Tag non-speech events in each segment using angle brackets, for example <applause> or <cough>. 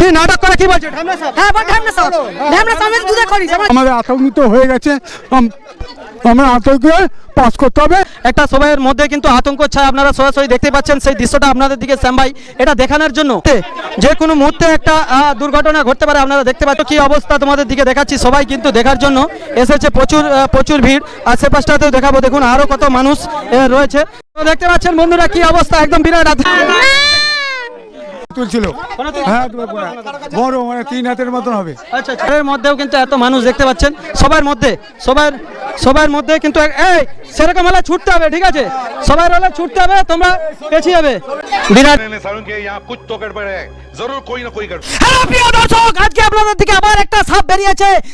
কি নাটক করে কি বলছে? হ্যাঁ বল ঢামনা সাহেব। ঢামনা সাহেব দুধে করি আমাদের আতঙ্কিত হয়ে গেছে। আমরা আতঙ্কে পাস করতে হবে। একটা সময়ের মধ্যে কিন্তু আতঙ্ক ছায় আপনারা সরাসরি দেখতে পাচ্ছেন সেই দৃশ্যটা আপনাদের দিকে শ্যাম ভাই এটা দেখানোর জন্য। যে কোনো মুহূর্তে একটা দুর্ঘটনা ঘটতে পারে আপনারা দেখতে পাচ্ছ কি অবস্থা তোমাদের দিকে দেখাচ্ছি সবাই কিন্তু দেখার জন্য। এসেছে প্রচুর প্রচুর ভিড় আর সে পাশটাতেও দেখাবো। দেখুন আরও কত মানুষ রয়েছে। দেখতে পাচ্ছেন বন্ধুরা কি অবস্থা একদম বিরাট। তুলছিল। হ্যাঁ, বড় মানে তিন হাতের মতন হবে। আচ্ছা, আচ্ছা। মধ্যেও কিন্তু এত মানুষ দেখতে পাচ্ছেন। সবার মধ্যে সবার সবার মধ্যে কিন্তু এই সেরকম হলে ছুটতে হবে ঠিক আছে? হলে ছুটতে হবে তোমরা পেছিয়ে যাবে।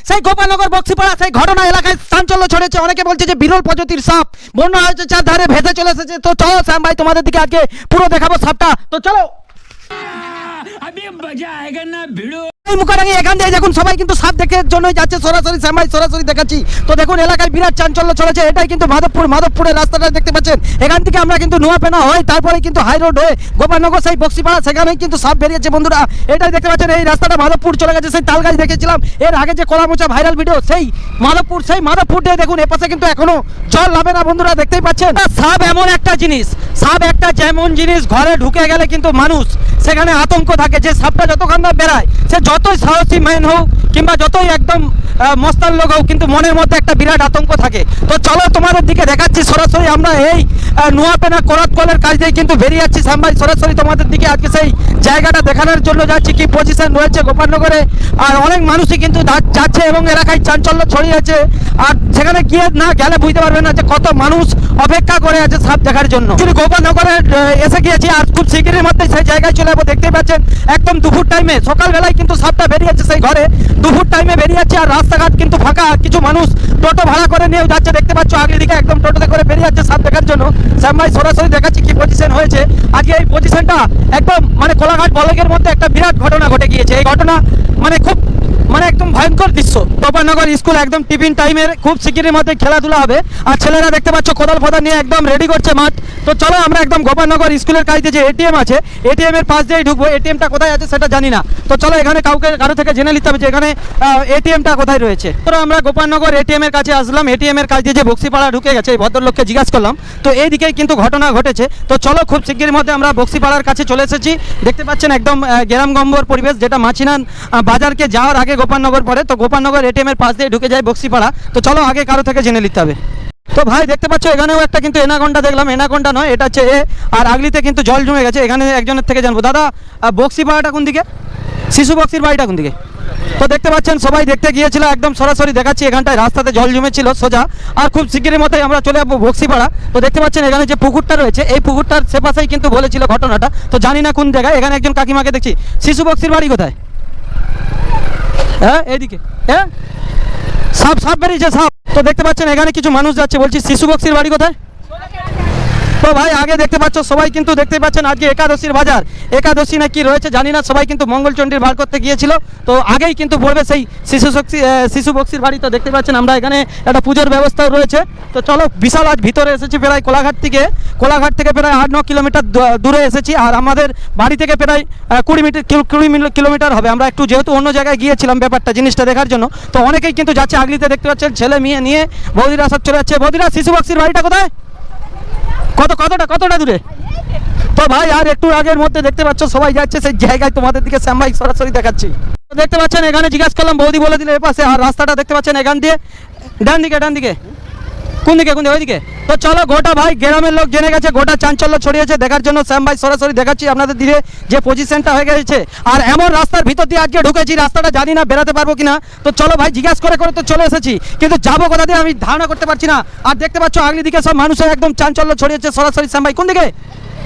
সেই গোপালনগর বক্সিপাড়া সেই ঘটনা এলাকায় অনেকে বলছে যে বিরল প্রজাতির সাপ। বন্য হয়েছে চার ধারে ভেসে চলে এসেছে। তো চলো শ্যাম ভাই তোমাদের দিকে আজকে পুরো দেখাবো সাপটা। তো চলো। এই মুখাটাকে এখান দিয়ে দেখুন, সবাই কিন্তু সাপ দেখার জন্য যাচ্ছে, সরাসরি সরাসরি দেখাচ্ছি। তো দেখুন, এলাকায় বিরাট চাঞ্চল্য চলেছে এটাই কিন্তু মাধবপুর, মাধবপুরের রাস্তাটা দেখতে পাচ্ছেন। এখান থেকে আমরা কিন্তু নোয়াপেনা হয় তারপরে কিন্তু হয়ে গোপালনগর সেই বক্সিপাড়া, সেখানেই কিন্তু সাপ বেরিয়েছে, বন্ধুরা। এটাই দেখতে পাচ্ছেন, এই রাস্তাটা মাধবপুর চলে গেছে, সেই তালগাছ দেখেছিলাম এর আগে যে কলামোচা ভাইরাল ভিডিও সেই মাধবপুর সেই মাধবপুর দিয়ে দেখুন, এপাশে কিন্তু এখনও জল নামে না, বন্ধুরা, দেখতেই পাচ্ছেন। সাপ এমন একটা জিনিস, সাপ একটা যেমন জিনিস, ঘরে ঢুকে গেলে কিন্তু মানুষ সেখানে আতঙ্ক থাকে, যে সাপটা যতক্ষণ বেড়ায়, সে যতই সাহসী ম্যান হোক কিংবা যতই একদম আহ, মস্তান লোক হোক কিন্তু মনের মধ্যে একটা বিরাট আতঙ্ক থাকে। তো চলো তোমাদের দিকে দেখাচ্ছি সরাসরি আমরা এই নোয়াপেনা করাত কলের কাজ দিয়ে কিন্তু বেরিয়ে যাচ্ছি। সাম্বাই সরাসরি তোমাদের দিকে আজকে সেই জায়গাটা দেখানোর জন্য যাচ্ছি কি পজিশন রয়েছে গোপালনগরে। আর অনেক মানুষই কিন্তু যাচ্ছে এবং এলাকায় চাঞ্চল্য ছড়িয়ে ছড়িয়েছে আর সেখানে গিয়ে না গেলে বুঝতে পারবে না যে কত মানুষ অপেক্ষা করে আছে সাপ দেখার জন্য। কিন্তু গোপালনগরে এসে গিয়েছি আর খুব শিগগিরের মধ্যে সেই জায়গায় চলে যাব। দেখতেই পাচ্ছেন একদম দুপুর টাইমে সকালবেলায় কিন্তু সাপটা বেরিয়েছে সেই ঘরে। দুপুর টাইমে বেরিয়ে যাচ্ছে আর রাস্তাঘাট কিন্তু ফাঁকা। কিছু মানুষ টোটো ভাড়া করে নিয়েও যাচ্ছে। দেখতে পাচ্ছ আগের দিকে একদম টোটোতে করে বেরিয়ে যাচ্ছে সাপ দেখার জন্য। শ্যাম ভাই সরাসরি দেখাচ্ছি কি পজিশন হয়েছে। আজকে এই পজিশনটা একদম মানে কোলাঘাট বলকের মধ্যে একটা বিরাট ঘটনা ঘটে গিয়েছে। এই ঘটনা মানে খুব মানে একদম ভয়ঙ্কর দৃশ্য। গোপালনগর স্কুল একদম টিফিন টাইমের খুব শিগগিরের মধ্যে খেলাধুলা হবে। আর ছেলেরা দেখতে পাচ্ছ কোদাল ফোদা নিয়ে একদম রেডি করছে মাঠ। তো চলো আমরা একদম গোপালনগর স্কুলের কাছে যে এটিএম আছে এটিএম এর পাশ দিয়েই ঢুকবো। এটিএমটা কোথায় আছে সেটা জানি না। তো চলো এখানে কাউকে, কারও থেকে জেনে নিতে হবে যে এখানে এটিএমটা কোথায় রয়েছে? তো আমরা গোপালনগর এটিএম এর কাছে আসলাম। এটিএম এর কাছে যে বক্সিপাড়া ঢুকে গেছে এই ভদ্রলোককে জিজ্ঞাসা করলাম। তো এই দিকেই কিন্তু ঘটনা ঘটেছে। তো চলো খুব শিগগির মধ্যে আমরা বক্সিপাড়ার কাছে চলে এসেছি। দেখতে পাচ্ছেন একদম আহ, গ্রামগম্বর পরিবেশ যেটা মাছিনান বাজারকে যাওয়ার আগে গোপালনগর পড়ে। তো গোপালনগর এটিএম এর পাশ দিয়ে ঢুকে যায় বক্সিপাড়া। তো চলো আগে কারও থেকে জেনে নিতে হবে। তো ভাই দেখতে পাচ্ছ এখানেও একটা কিন্তু এনাকন্ডা দেখলাম। এনাকন্ডা নয় এটা হচ্ছে এ। আর আগলিতে কিন্তু জল জমে গেছে। এখানে একজনের থেকে জানব। দাদা বক্সিপাড়াটা কোন দিকে? শিশু বক্সির বাড়িটা কোন দিকে? তো দেখতে পাচ্ছেন, সবাই দেখতে গিয়েছিল, একদম সরাসরি দেখাচ্ছি, এখানটায় রাস্তাতে জল জমেছিল, সোজা। আর খুব শিগগিরের মতোই আমরা চলে যাব বক্সিপাড়া। তো দেখতে পাচ্ছেন, এখানে যে পুকুরটা রয়েছে, এই পুকুরটার সেপাশেই কিন্তু বলেছিল ঘটনাটা। তো জানি না কোন জায়গায়, এখানে একজন কাকিমাকে দেখছি। শিশু বক্সির বাড়ি কোথায়? হ্যাঁ এইদিকে। হ্যাঁ? সাপ সাপ বেরিয়েছে, সাপ। তো দেখতে পাচ্ছেন, এখানে কিছু মানুষ যাচ্ছে, বলছি, শিশু বক্সির বাড়ি কোথায়? তো ভাই, আগে দেখতে পাচ্ছ, সবাই কিন্তু দেখতে পাচ্ছেন আজকে একাদশীর বাজার। একাদশী না কি রয়েছে, জানি না, সবাই কিন্তু মঙ্গলচণ্ডীর বার করতে গিয়েছিল। তো আগেই কিন্তু পড়বে সেই শিশু শক্তি শিশু বক্সির বাড়ি তো দেখতে পাচ্ছেন আমরা এখানে একটা পুজোর ব্যবস্থাও রয়েছে। তো চলো, বিশাল আজ ভিতরে এসেছি প্রায় কোলাঘাট থেকে। কোলাঘাট থেকে প্রায় আট, ন কিলোমিটার দূরে এসেছি। আর আমাদের বাড়ি থেকে প্রায় কুড়ি মিটার কুড়ি কিলোমিটার হবে। আমরা একটু যেহেতু অন্য জায়গায় গিয়েছিলাম ব্যাপারটা, জিনিসটা দেখার জন্য। তো অনেকেই কিন্তু যাচ্ছে, আগলিতে দেখতে পাচ্ছেন, ছেলে, মেয়ে নিয়ে বৌদিরা সব চলে যাচ্ছে। বৌদিরা, শিশু বক্সির বাড়িটা কোথায়? কত, কতটা কতটা দূরে? তো ভাই, আর একটু আগের মধ্যে দেখতে পাচ্ছ, সবাই যাচ্ছে সেই জায়গায়। তোমাদের দিকে শ্যাম ভাই সরাসরি দেখাচ্ছি। দেখতে পাচ্ছেন, এখানে জিজ্ঞাসা করলাম, বৌদি বলে দিলে পাশে আর রাস্তাটা দেখতে পাচ্ছেন এখান দিয়ে। ডান দিকে ডান দিকে। কোন দিকে কোন দিকে? ওইদিকে। তো চলো, গোটা ভাই, গ্রামের লোক জেনে গেছে, গোটা চাঞ্চল্য ছড়িয়েছে। দেখার জন্য শ্যাম ভাই, সরাসরি দেখাচ্ছি আপনাদের ধীরে যে পজিশনটা হয়ে গেছে। আর এমন রাস্তার ভিতর দিয়ে আজকে ঢুকেছি, রাস্তাটা জানি না বেরাতে পারব কিনা। তো চলো ভাই, জিজ্ঞাসা করে করে তো চলে এসেছি। কিন্তু যাব কোথা দিয়ে আমি ধারণা করতে পারছি না। আর দেখতে পাচ্ছ, আগলি দিকে সব মানুষের একদম চাঞ্চল্য ছড়িয়েছে সরাসরি শ্যাম ভাই। কোন দিকে?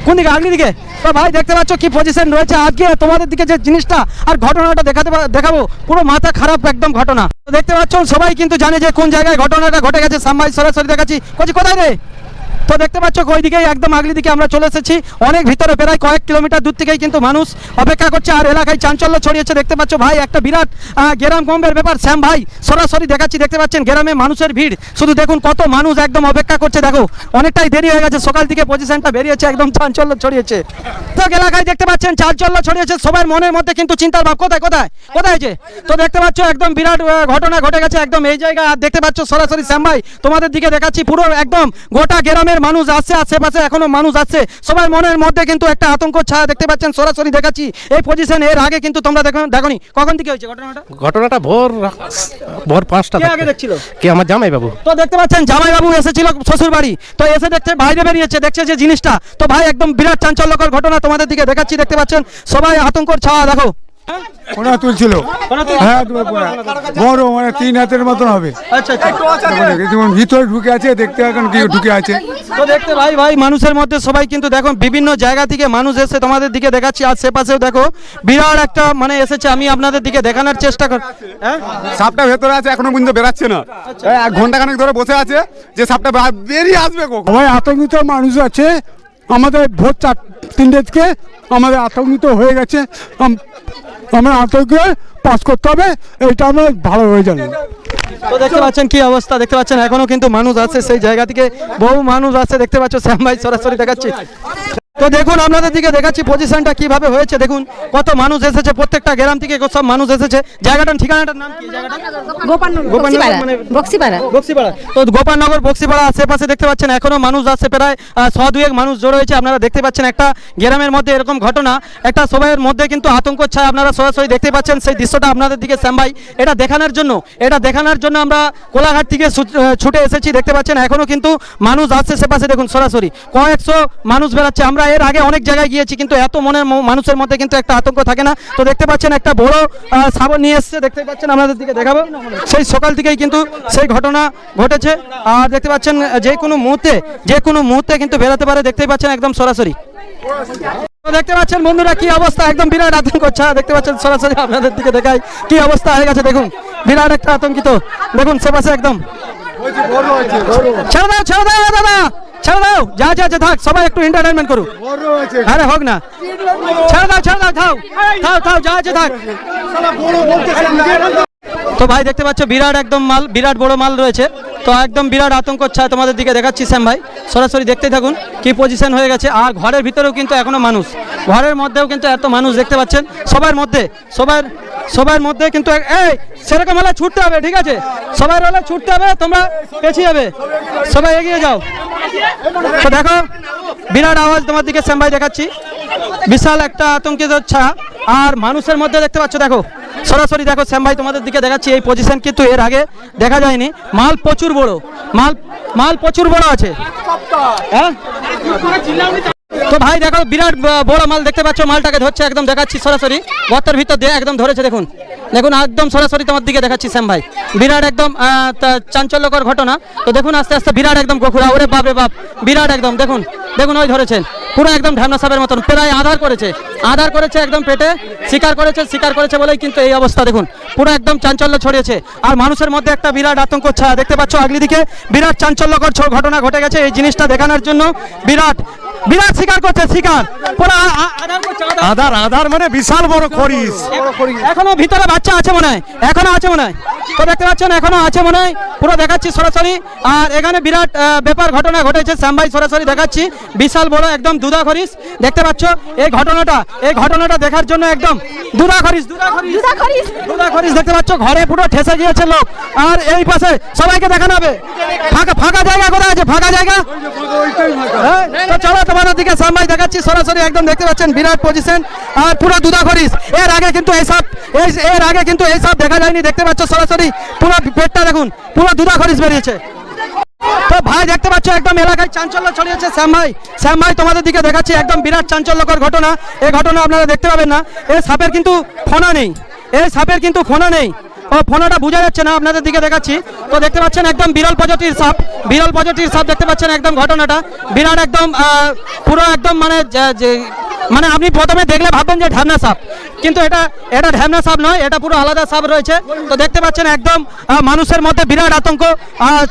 কোন দিকে? আগ্নি দিকে? তো ভাই, দেখতে পাচ্ছ কি পজিশন রয়েছে। আজকে তোমাদের দিকে যে জিনিসটা আর ঘটনাটা দেখাতে দেখাবো। পুরো মাথা খারাপ একদম ঘটনা। দেখতে পাচ্ছ, সবাই কিন্তু জানে যে কোন জায়গায় ঘটনাটা ঘটে গেছে। সাম্বাই, সরাসরি দেখাচ্ছি। কোথায় রে? তো দেখতে পাচ্ছ ওইদিকেই একদম আগলি দিকে আমরা চলে এসেছি। অনেক ভিতরে প্রায় কয়েক কিলোমিটার দূর থেকেই কিন্তু মানুষ অপেক্ষা করছে, আর এলাকায় চাঞ্চল্য ছড়িয়েছে। দেখতে পাচ্ছ ভাই, একটা বিরাট গ্রাম কম্বের ব্যাপার। শ্যাম ভাই, সরাসরি দেখাচ্ছি, দেখতে পাচ্ছেন গ্রামে মানুষের ভিড়। শুধু দেখুন কত মানুষ একদম অপেক্ষা করছে। দেখো, অনেকটাই দেরি হয়ে গেছে, সকাল থেকে পজিশনটা বেরিয়েছে, একদম চাঞ্চল্য ছড়িয়েছে। তো এলাকায় দেখতে পাচ্ছেন, চাঞ্চল্য ছড়িয়েছে, সবার মনের মধ্যে কিন্তু চিন্তার ভাব। কোথায় কোথায়? কোথায় যে? তো দেখতে পাচ্ছ, একদম বিরাট ঘটনা ঘটে গেছে একদম এই জায়গায়। আর দেখতে পাচ্ছ সরাসরি শ্যাম ভাই, তোমাদের দিকে দেখাচ্ছি পুরো একদম গোটা গ্রামের মানুষ আসছে আশেপাশে এখনও মানুষ আসছে সবার মনের মধ্যে কিন্তু একটা আতঙ্ক ছায়া দেখতে পাচ্ছেন সরাসরি দেখাচ্ছি। এই পজিশন এর আগে কিন্তু তোমরা দেখো দেখনি। কখন থেকে হয়েছে ঘটনাটা? ঘটনাটা ভোর ভোর পাঁচটা আগে দেখছিল? কে? আমার জামাই বাবু তো দেখতে পাচ্ছেন জামাইবাবু এসেছিল শ্বশুর বাড়ি তো এসে দেখছে বাইরে বেরিয়েছে দেখছে যে জিনিসটা। তো ভাই একদম বিরাট চাঞ্চল্যকর ঘটনা তোমাদের দিকে দেখাচ্ছি দেখতে পাচ্ছেন? সবাই আতঙ্কর ছাওয়া দেখো। ওনা তুলছিল? হ্যাঁ। বড় মানে তিন হাতের মতন হবে। আচ্ছা আচ্ছা। যেমন ভিতরে ঢুকে আছে দেখতে এখন কি ঢুকে আছে। তো দেখতে ভাই ভাই মানুষের মধ্যে সবাই কিন্তু দেখো বিভিন্ন জায়গা থেকে মানুষ এসে তোমাদের দিকে দেখাচ্ছি। আর সেপাশেও দেখো বিরাট একটা মানে এসেছে আমি আপনাদের দিকে দেখানোর চেষ্টা কর হ্যাঁ? সাপটা ভেতরে আছে এখনও পর্যন্ত বেরাচ্ছে না। এক ঘণ্টা খানেক ধরে বসে আছে যে সাপটা বেরিয়ে আসবে সবাই আতঙ্কিত মানুষ আছে। আমাদের ভোর চার তিনটে থেকে আমাদের আতঙ্কিত হয়ে গেছে। আমরা আতঙ্কে পাস করতে হবে, এইটা আমরা ভালো হয়ে জানি। তো দেখতে পাচ্ছেন কি অবস্থা, দেখতে পাচ্ছেন এখনও কিন্তু মানুষ আছে, সেই জায়গা থেকে বহু মানুষ আছে, দেখতে পাচ্ছ শ্যাম ভাই সরাসরি দেখাচ্ছি। তো দেখুন আপনাদের দিকে দেখাচ্ছি পজিশনটা কীভাবে হয়েছে। দেখুন কত মানুষ এসেছে প্রত্যেকটা গ্রাম থেকে সব মানুষ এসেছে। জায়গাটার ঠিকানাটার নাম কি? জায়গাটা বক্সিপাড়া মানে- বক্সিপাড়া। তো গোপালনগর বক্সিপাড়া আশেপাশে দেখতে পাচ্ছেন এখনও মানুষ আছে প্রায় শ দুয়েক মানুষ জড়ো হয়েছে। আপনারা দেখতে পাচ্ছেন একটা গ্রামের মধ্যে এরকম ঘটনা একটা সবাইয়ের মধ্যে কিন্তু আতঙ্ক ছায় আপনারা সরাসরি দেখতে পাচ্ছেন। সেই দৃশ্যটা আপনাদের দিকে শ্যাম ভাই এটা দেখানোর জন্য এটা দেখানোর জন্য আমরা কোলাঘাট থেকে ছুটে এসেছি। দেখতে পাচ্ছেন এখনও কিন্তু মানুষ আসছে সেপাশে। দেখুন সরাসরি কয়েকশো মানুষ বেড়াচ্ছে। আমরা এর আগে অনেক জায়গায় গিয়েছি কিন্তু এত মনের মানুষের মধ্যে কিন্তু একটা আতঙ্ক থাকে না। তো দেখতে পাচ্ছেন একটা বড় সাবন নিয়ে এসছে দেখতে পাচ্ছেন আপনাদের দিকে দেখাবো। সেই সকাল থেকেই কিন্তু সেই ঘটনা ঘটেছে। আর দেখতে পাচ্ছেন যে কোনো মুহূর্তে যে কোনো মুহূর্তে কিন্তু বেরোতে পারে দেখতেই পাচ্ছেন একদম সরাসরি। দেখতে পাচ্ছেন বন্ধুরা কি অবস্থা? একদম বিরাট আতঙ্ক ছায়া দেখতে পাচ্ছেন সরাসরি আপনাদের দিকে দেখাই কি অবস্থা হয়ে গেছে দেখুন। বিরাট একটা আতঙ্কিত দেখুন সেপাশে একদম। ছেড়ে দাও ছেড়ে দাও দাদা! ছেড়ে দাও যা যা যা থাক সবাই একটু এন্টারটেনমেন্ট করুক। আরে হোক না। ছেড়ে দাও ছেড়ে দাও থাও থাও থাও যা আছে থাক। তো ভাই দেখতে পাচ্ছ বিরাট একদম মাল বিরাট বড় মাল রয়েছে। তো একদম বিরাট আতঙ্ক ছায় তোমাদের দিকে দেখাচ্ছি শ্যাম ভাই। সরাসরি দেখতে থাকুন কি পজিশন হয়ে গেছে। আর ঘরের ভিতরেও কিন্তু এখনও মানুষ। ঘরের মধ্যেও কিন্তু এত মানুষ দেখতে পাচ্ছেন। সবার মধ্যে সবার সবার মধ্যে কিন্তু এই, সেরকম হলে ছুটতে হবে, ঠিক আছে? সবার হলে ছুটতে হবে, তোমরা পেছিয়ে যাবে সবাই এগিয়ে যাও। তো দেখো, বিরাট আওয়াজ তোমার দিকে শ্যাম দেখাচ্ছি। বিশাল একটা আতঙ্কিত ছায়া। আর মানুষের মধ্যে দেখতে পাচ্ছ, দেখো, সরাসরি দেখো শ্যাম ভাই তোমাদের দিকে দেখাচ্ছি, এই পজিশন কিন্তু এর আগে দেখা যায়নি। মাল প্রচুর বড়। মাল মাল প্রচুর বড় আছে। হ্যাঁ? তো ভাই দেখো, বিরাট বড় মাল দেখতে পাচ্ছ, মালটাকে ধরছে, একদম দেখাচ্ছি সরাসরি। গর্তের ভিতর দিয়ে একদম ধরেছে, দেখুন। দেখুন, একদম সরাসরি তোমার দিকে দেখাচ্ছি, শ্যাম ভাই। বিরাট একদম চাঞ্চল্যকর ঘটনা। তো দেখুন, আস্তে আস্তে বিরাট একদম গোখুরা, ওরে বাপ রে বাপ, বিরাট একদম, দেখুন দেখুন, ওই ধরেছেন। পুরো একদম ঢামনা সাপের মতন, প্রায় আধার করেছে আধার করেছে একদম পেটে, শিকার করেছে শিকার করেছে বলেই কিন্তু এই অবস্থা, দেখুন। পুরো একদম চাঞ্চল্য ছড়িয়েছে। আর মানুষের মধ্যে একটা বিরাট আতঙ্ক দেখতে পাচ্ছ আগলি দিকে, বিরাট চাঞ্চল্যকর ঘটনা ঘটে গেছে এই জিনিসটা দেখানোর জন্য। বিরাট বিরাট শিকার করছে শিকার। আধার আধার। মানে বিশাল বড় খরিস। এখনও ভিতরে বাচ্চা আছে মনে হয়। এখনও আছে মনে হয়। তো দেখতে পাচ্ছেন এখনও আছে মনে হয়। পুরো দেখাচ্ছি সরাসরি। আর এখানে বিরাট ব্যাপার ঘটনা ঘটেছে শ্যামভাই সরাসরি দেখাচ্ছি। বিশাল বড় একদম দুধা খরিস। দেখতে পাচ্ছ এই ঘটনাটা এই ঘটনাটা দেখার জন্য একদম দুধা খরিস। দুধা খরিস দেখতে পাচ্ছ ঘরে পুরো ঠেসে গিয়েছে লোক। আর এই পাশে সবাইকে দেখানো হবে। ফাঁকা ফাঁকা জায়গা কোথায় আছে? ফাঁকা জায়গা? হ্যাঁ, তো চলো তোমাদের দিকে সামনে দেখাচ্ছি। সরাসরি একদম দেখতে পাচ্ছেন বিরাট পজিশন আর পুরো দুধা খরিস এর আগে কিন্তু এর আগে কিন্তু দেখা যায়নি। দেখতে পাচ্ছ সরাসরি পুরো পেটটা দেখুন। পুরো বেরিয়েছে। তো ভাই দেখতে পাচ্ছ একদম এলাকায় চাঞ্চল্য ছড়িয়েছে শ্যাম ভাই শ্যাম তোমাদের দিকে দেখাচ্ছি। একদম বিরাট চাঞ্চল্যকর ঘটনা। এই ঘটনা আপনারা দেখতে পাবেন না। এই সাপের কিন্তু ফোনা নেই। এই সাপের কিন্তু ফোনা নেই। ও, ফোনাটা বোঝা যাচ্ছে না, আপনাদের দিকে দেখাচ্ছি। তো দেখতে পাচ্ছেন একদম বিরল প্রজাতির সাপ, বিরল প্রজাতির সাপ দেখতে পাচ্ছেন একদম ঘটনাটা। বিরাট একদম পুরো একদম মানে মানে আপনি প্রথমে দেখলে ভাববেন যে ঢ্যামনা সাপ। কিন্তু এটা এটা ঢ্যামনা সাপ নয়, এটা পুরো আলাদা সাপ রয়েছে। তো দেখতে পাচ্ছেন একদম মানুষের মধ্যে বিরাট আতঙ্ক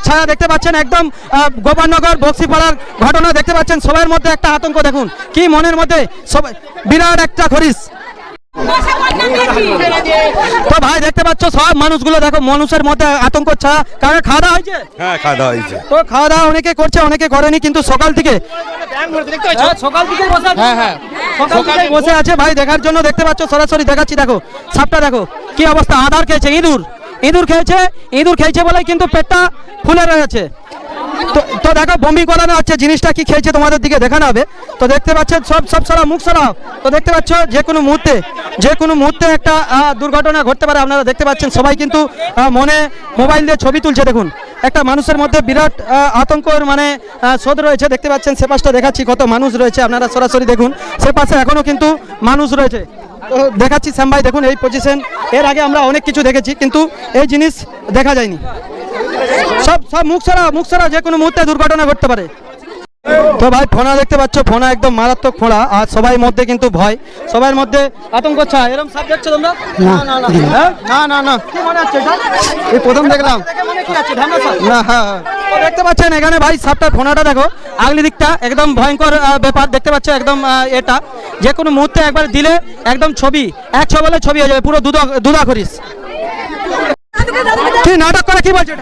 ছায়া দেখতে পাচ্ছেন একদম গোপালনগর, বক্সিপাড়ার ঘটনা দেখতে পাচ্ছেন। সবার মধ্যে একটা আতঙ্ক দেখুন, কি মনের মধ্যে সবাই, বিরাট একটা খরিস। তো ভাই দেখতে পাচ্ছ সব মানুষগুলো দেখো মানুষের মধ্যে আতঙ্ক ছায়া। কারণ খাওয়া দাওয়া হয়েছে? হ্যাঁ খাওয়া দাওয়া হয়েছে। তো খাওয়া দাওয়া অনেকে করছে অনেকে করেনি কিন্তু সকাল থেকে হ্যাঁ, সকাল থেকে বসে আছে। হ্যাঁ হ্যাঁ। সকাল থেকে বসে আছে ভাই দেখার জন্য দেখতে পাচ্ছ সরাসরি দেখাচ্ছি দেখো সাপটা দেখো কি অবস্থা? আধার খেয়েছে ইঁদুর। ইঁদুর খেয়েছে ইঁদুর খেয়েছে বলে কিন্তু পেটটা ফুলে রয়েছে। তো দেখো, বমি করানো হচ্ছে, জিনিসটা কি খেয়েছে তোমাদের দিকে দেখানো হবে। তো দেখতে পাচ্ছেন সব সব সরা মুখ সরাও তো দেখতে পাচ্ছ, যে কোনো মুহূর্তে, যে কোনো মুহূর্তে একটা দুর্ঘটনা ঘটতে পারে, আপনারা দেখতে পাচ্ছেন, সবাই কিন্তু মনে, মোবাইল দিয়ে ছবি তুলছে, দেখুন। একটা মানুষের মধ্যে বিরাট আতঙ্কর মানে শোধ রয়েছে, দেখতে পাচ্ছেন, সে পাশটা দেখাচ্ছি, কত মানুষ রয়েছে, আপনারা সরাসরি দেখুন। সে পাশে এখনও কিন্তু মানুষ রয়েছে। দেখাচ্ছি, শ্যাম ভাই, দেখুন, এই পজিশন এর আগে আমরা অনেক কিছু দেখেছি, কিন্তু এই জিনিস দেখা যায়নি। সব সব মুখ ছাড়া মুখ ছাড়া যে কোনো মুহূর্তে দুর্ঘটনা ঘটতে পারে। তো ভাই ফোনা দেখতে পাচ্ছ ফোনা একদম মারাত্মক ফোড়া আর সবাই মধ্যে কিন্তু ভয়। সবার মধ্যে আতঙ্ক ছা এরকম সাপ দেখছ তোমরা? না না না না। না। না কি মনে হচ্ছে এই প্রথম দেখলাম। না হ্যাঁ হ্যাঁ। দেখতে পাচ্ছেন এখানে ভাই সাপটা ফোনাটা দেখো। আগলি দিকটা একদম ভয়ঙ্কর ব্যাপার। দেখতে পাচ্ছ একদম এটা। যে কোনো মুহূর্তে একবার দিলে একদম ছবি এক ছবলে ছবি হয়ে যাবে। পুরো দুধা দুধা করিস কি নাটক করে কি বলছো?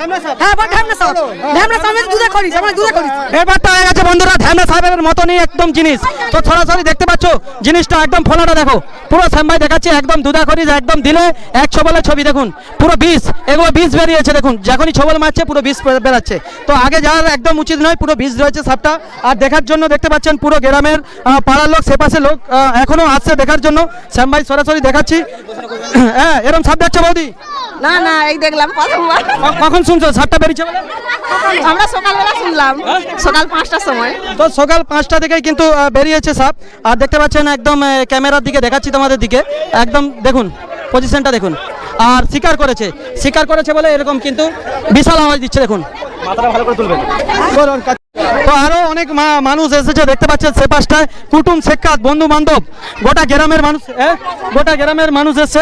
হ্যাঁ বড় ঢ্যামনা সাপ ঢ্যামনা আমি দুধে করিস আমরা দুধে করিস ব্যাপারটা হয়ে গেছে বন্ধুরা ধ্যানা সাহেবের মতনই একদম জিনিস। তো সরাসরি দেখতে পাচ্ছ জিনিসটা একদম ফোলাটা দেখো। পুরো শ্যামভাই দেখাচ্ছে একদম দুধা করিস একদম দিলে এক ছবলে ছবি দেখুন। পুরো বিষ এগুলো বিষ বেরিয়েছে দেখুন। যখনই ছবল মারছে পুরো বিষ বে- বেরাচ্ছে। তো আগে যাওয়ার একদম উচিত নয় পুরো বিষ রয়েছে সাপটা। আর দেখার জন্য দেখতে পাচ্ছেন পুরো গ্রামের পাড়ার লোক সেপাশে লোক আহ, এখনও আসছে দেখার জন্য। শ্যামভাই সরাসরি দেখাচ্ছি। হ্যাঁ এরকম সাপ দেখছে বৌদি? না না এই দেখলাম প্রথমবার। কখন শুনছো? সাপটা বেরিয়েছে বলে? আমরা সকালবেলা শুনলাম। সকাল পাঁচটার সময়। তো সকাল পাঁচটা থেকেই কিন্তু বেরিয়েছে সাপ। আর দেখতে পাচ্ছেন একদম ক্যামেরার দিকে দেখাচ্ছি তোমাদের দিকে। একদম দেখুন পজিশনটা দেখুন। আর শিকার করেছে। শিকার করেছে বলে এরকম কিন্তু বিশাল আওয়াজ দিচ্ছে দেখুন। মাথাটা ভালো করে তুলবেন। তো আরও অনেক মা- মানুষ এসেছে দেখতে পাচ্ছেন সে পাশটায়। কুটুম শেখাত বন্ধু বান্ধব গোটা গ্রামের মানুষ এ? গোটা গ্রামের মানুষ এসছে।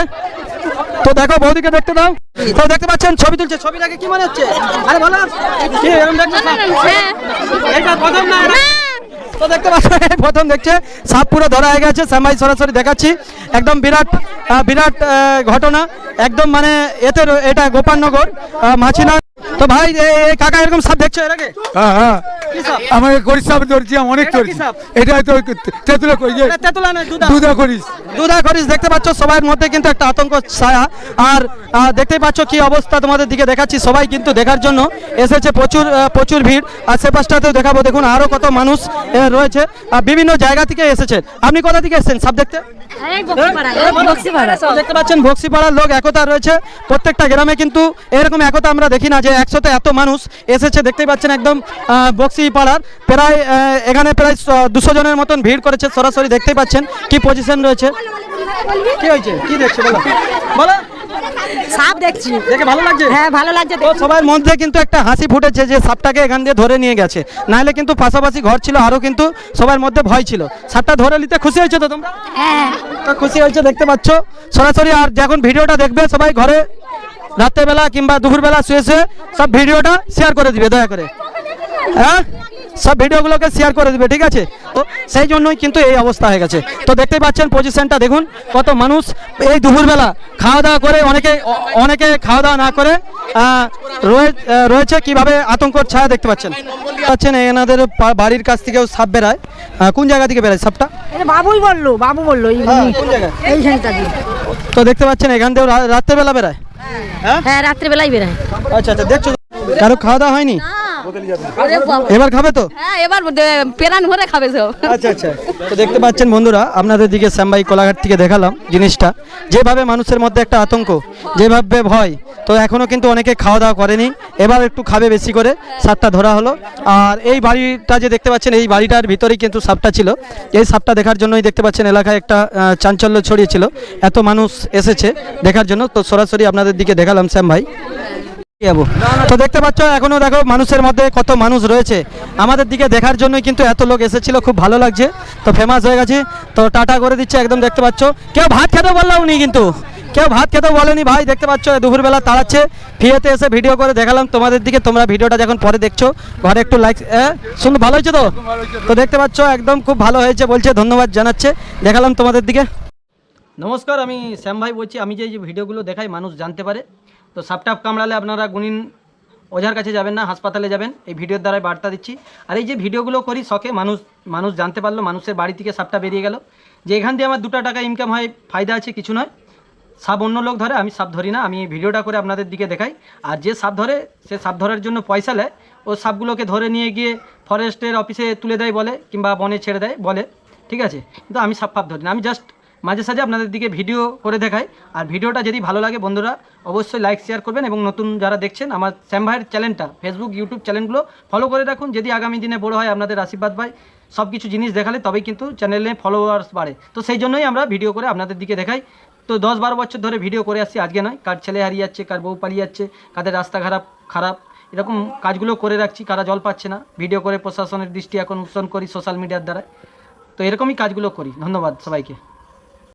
তো দেখো বৌদিকে দেখতে দাও। তো দেখতে পাচ্ছেন ছবি তুলছে। ছবি লাগে কি মনে হচ্ছে? আরে বলো। কি এরকম দেখছ? এটা প্রথম না? তো দেখতে পাচ্ছেন <laughs> প্রথম দেখছে। সাপ পুরো ধরা হয়ে গেছে সামাই সরাসরি দেখাচ্ছি। একদম বিরাট বিরাট আহ, ঘটনা। একদম মানে এতে এটা গোপালনগর মাছিনা তো ভাই এই কাকা এরকম সাপ দেখছ এর আগে? হ্যাঁ হ্যাঁ। আমাকে করিস সাপ ধরছি অনেক এটা কি ধরছি এটা তো তেঁতুলে করি তেঁতুলা নয় দুধা। দুধা করিস দুধা করিস দেখতে পাচ্ছ সবার মধ্যে কিন্তু একটা আতঙ্ক ছায়া। আর দেখতেই পাচ্ছ কি অবস্থা তোমাদের দিকে দেখাচ্ছি সবাই কিন্তু দেখার জন্য এসেছে প্রচুর প্রচুর ভিড়। আর সে পাশটাতেও দেখাবো দেখুন আরও কত মানুষ রয়েছে। আর বিভিন্ন জায়গা থেকে এসেছেন আপনি কোথা থেকে এসেছেন সব দেখতে? দেখতে পাচ্ছেন বক্সিপাড়ার লোক একতা রয়েছে। প্রত্যেকটা গ্রামে কিন্তু এরকম একতা আমরা দেখি না যে একসাথে এত মানুষ এসেছে দেখতেই পাচ্ছেন একদম আহ, বক্সিপাড়ার। প্রায় এখানে প্রায় দুশো জনের মতন ভিড় করেছে সরাসরি দেখতেই পাচ্ছেন কি পজিশন রয়েছে। কি হয়েছে? কি দেখছ? বলো। বলো। সাপ দেখছি। দেখে ভালো লাগছে? হ্যাঁ ভালো লাগছে তো সবার মধ্যে কিন্তু একটা হাসি ফুটেছে যে সাপটাকে এখান দিয়ে ধরে নিয়ে গেছে। নাহলে কিন্তু পাশাপাশি ঘর ছিল আরও কিন্তু সবার মধ্যে ভয় ছিল। সাপটা ধরে নিতে খুশি হয়েছে তো তোমরা? হ্যাঁ। তো খুশি হয়েছে দেখতে পাচ্ছ। সরাসরি আর যখন ভিডিওটা দেখবে সবাই ঘরে রাত্রেবেলা কিংবা দুপুরবেলা শুয়ে শুয়ে সব ভিডিওটা শেয়ার করে দিবে দয়া করে। হ্যাঁ? সব ভিডিওগুলোকে শেয়ার করে দেবে ঠিক আছে? তো সেই জন্যই কিন্তু এই অবস্থা হয়ে গেছে। তো দেখতেই পাচ্ছেন পজিশনটা দেখুন কত মানুষ এই দুপুরবেলা খাওয়া দাওয়া করে অনেকে অনেকে খাওয়া দাওয়া না করে রয়েছে কীভাবে আতঙ্কর ছায়া দেখতে পাচ্ছেন। পাচ্ছেন এনাদের বাড়ির কাছ থেকেও সাপ বেরায়। কোন জায়গা থেকে বেরায় সাপটা? বাবুই বলল বাবু বলল এই হ্যাঁ, তো দেখতে পাচ্ছেন এখান থেকে রাত্রেবেলা বেরায়? হ্যাঁ রাত্রেবেলাই বেরায়। আচ্ছা আচ্ছা দেখছ? কারও খাওয়া দাওয়া হয়নি? এবার খাবে তো? হ্যাঁ এবার পেরান ভরে খাবে সব আচ্ছা আচ্ছা। তো দেখতে পাচ্ছেন বন্ধুরা আপনাদের দিকে শ্যামবাই কোলাঘাট থেকে দেখালাম জিনিসটা। যেভাবে মানুষের মধ্যে একটা আতঙ্ক যেভাবে ভয় তো এখনও কিন্তু অনেকে খাওয়া দাওয়া করেনি। এবার একটু খাবে বেশি করে সাপটা ধরা হলো। আর এই বাড়িটা যে দেখতে পাচ্ছেন এই বাড়িটার ভিতরেই কিন্তু সাপটা ছিল। এই সাপটা দেখার জন্যই দেখতে পাচ্ছেন এলাকায় একটা চাঞ্চল্য ছড়িয়েছিল। এত মানুষ এসেছে দেখার জন্য। তো সরাসরি আপনাদের দিকে দেখালাম শ্যাম ভাই যাব। তো দেখতে পাচ্ছ, এখনও দেখো মানুষের মধ্যে কত মানুষ রয়েছে। আমাদের দিকে দেখার জন্যই কিন্তু এত লোক এসেছিল, খুব ভালো লাগছে। তো ফেমাস হয়ে গেছে। তো টাটা করে দিচ্ছে, একদম দেখতে পাচ্ছ। কেউ ভাত খেতে বললাম নি কিন্তু। কেউ ভাত খেতে বলেনি ভাই, দেখতে পাচ্ছ দুপুরবেলা তাড়াচ্ছে। ফিয়েতে এসে ভিডিও করে দেখালাম তোমাদের দিকে, তোমরা ভিডিওটা যখন পরে দেখছ, ঘরে একটু লাইক শুন, ভালো হয়েছে তো? তো দেখতে পাচ্ছ, একদম খুব ভালো হয়েছে বলছে, ধন্যবাদ জানাচ্ছে। দেখালাম তোমাদের দিকে। নমস্কার, আমি শ্যাম ভাই বলছি। আমি যে ভিডিওগুলো দেখাই, মানুষ জানতে পারে। তো সাপটাপ কামড়ালে আপনারা গুণিন ওঝার কাছে যাবেন না, হাসপাতালে যাবেন। এই ভিডিওর দ্বারাই বার্তা দিচ্ছি। আর এই যে ভিডিওগুলো করি, শখে মানুষ মানুষ জানতে পারল, মানুষের বাড়ি থেকে সাপটা বেরিয়ে গেল। যে এখান দিয়ে আমার দুটো টাকা ইনকাম হয়, ফায়দা আছে, কিছু নয়। সাপ অন্য লোক ধরে, আমি সাপ ধরি না, আমি ভিডিওটা করে আপনাদের দিকে দেখাই। আর যে সাপ ধরে, সে সাপ ধরার জন্য পয়সা নেয়, ও সাপগুলোকে ধরে নিয়ে গিয়ে ফরেস্টের অফিসে তুলে দেয় বলে, কিংবা বনে ছেড়ে দেয় বলে। ঠিক আছে? কিন্তু আমি সাপ ফাপ ধরি না, আমি জাস্ট মাঝে সাঝে আপনাদের দিকে ভিডিও করে দেখাই। আর ভিডিওটা যদি ভালো লাগে বন্ধুরা, অবশ্যই লাইক শেয়ার করবেন এবং নতুন যারা দেখছেন, আমার শ্যাম ভাইয়ের চ্যানেলটা ফেসবুক ইউটিউব চ্যানেলগুলো ফলো করে রাখুন। যদি আগামী দিনে বড় হয় আপনাদের আশীর্বাদ ভাই সব কিছু জিনিস দেখালে তবেই কিন্তু চ্যানেলে ফলোয়ার্স বাড়ে। তো সেই জন্যই আমরা ভিডিও করে আপনাদের দিকে দেখাই। তো দশ বারো বছর ধরে ভিডিও করে আসছি, আজকে নয়। কার ছেলে হারিয়ে যাচ্ছে, কার বউ পালিয়ে যাচ্ছে, কাদের রাস্তা খারাপ খারাপ, এরকম কাজগুলো করে রাখছি, কারা জল পাচ্ছে না। ভিডিও করে প্রশাসনের দৃষ্টি আকর্ষণ করি সোশ্যাল মিডিয়ার দ্বারা তো এরকমই কাজগুলো করি। ধন্যবাদ সবাইকে।